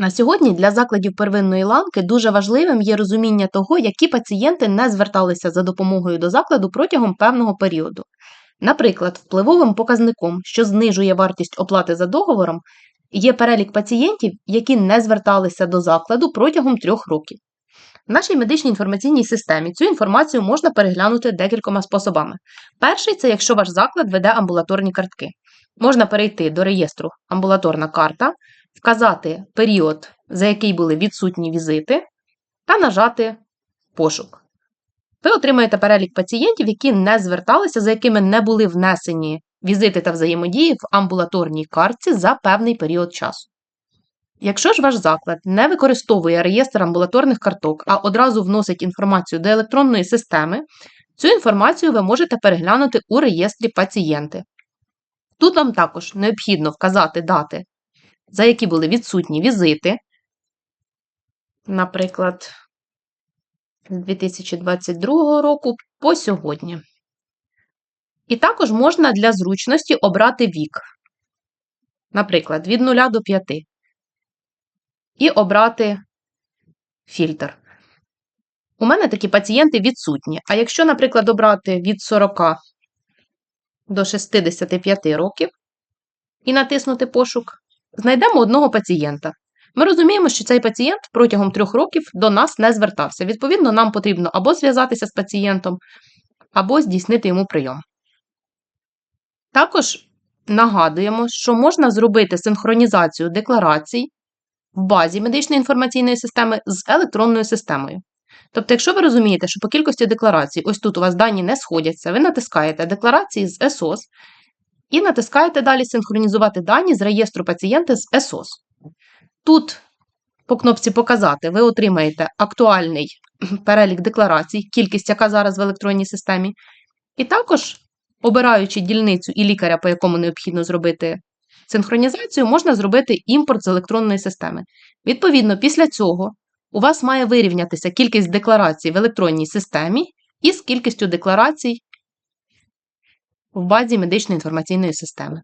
На сьогодні для закладів первинної ланки дуже важливим є розуміння того, які пацієнти не зверталися за допомогою до закладу протягом певного періоду. Наприклад, впливовим показником, що знижує вартість оплати за договором, є перелік пацієнтів, які не зверталися до закладу протягом трьох років. В нашій медичній інформаційній системі цю інформацію можна переглянути декількома способами. Перший це якщо ваш заклад веде амбулаторні картки. Можна перейти до реєстру амбулаторна карта, вказати період, за який були відсутні візити, та нажати пошук. Ви отримаєте перелік пацієнтів, які не зверталися, за якими не були внесені візити та взаємодії в амбулаторній картці за певний період часу. Якщо ж ваш заклад не використовує реєстр амбулаторних карток, а одразу вносить інформацію до електронної системи, цю інформацію ви можете переглянути у реєстрі пацієнти. Тут вам також необхідно вказати дати, за які були відсутні візити, наприклад, з 2022 року по сьогодні. І також можна для зручності обрати вік, наприклад, від 0 до 5 і обрати фільтр. У мене такі пацієнти відсутні. А якщо, наприклад, обрати від 40 до 65 років і натиснути пошук, знайдемо одного пацієнта. Ми розуміємо, що цей пацієнт протягом трьох років до нас не звертався. Відповідно, нам потрібно або зв'язатися з пацієнтом, або здійснити йому прийом. Також нагадуємо, що можна зробити синхронізацію декларацій в базі медичної інформаційної системи з електронною системою. Тобто, якщо ви розумієте, що по кількості декларацій, ось тут у вас дані не сходяться, ви натискаєте декларації з ЕСОС і натискаєте далі синхронізувати дані з реєстру пацієнта з ЕСОС. Тут по кнопці Показати ви отримаєте актуальний перелік декларацій, кількість, яка зараз в електронній системі, і також, обираючи дільницю і лікаря, по якому необхідно зробити синхронізацію, можна зробити імпорт з електронної системи. Відповідно, після цього у вас має вирівнятися кількість декларацій в електронній системі із кількістю декларацій в базі медичної інформаційної системи.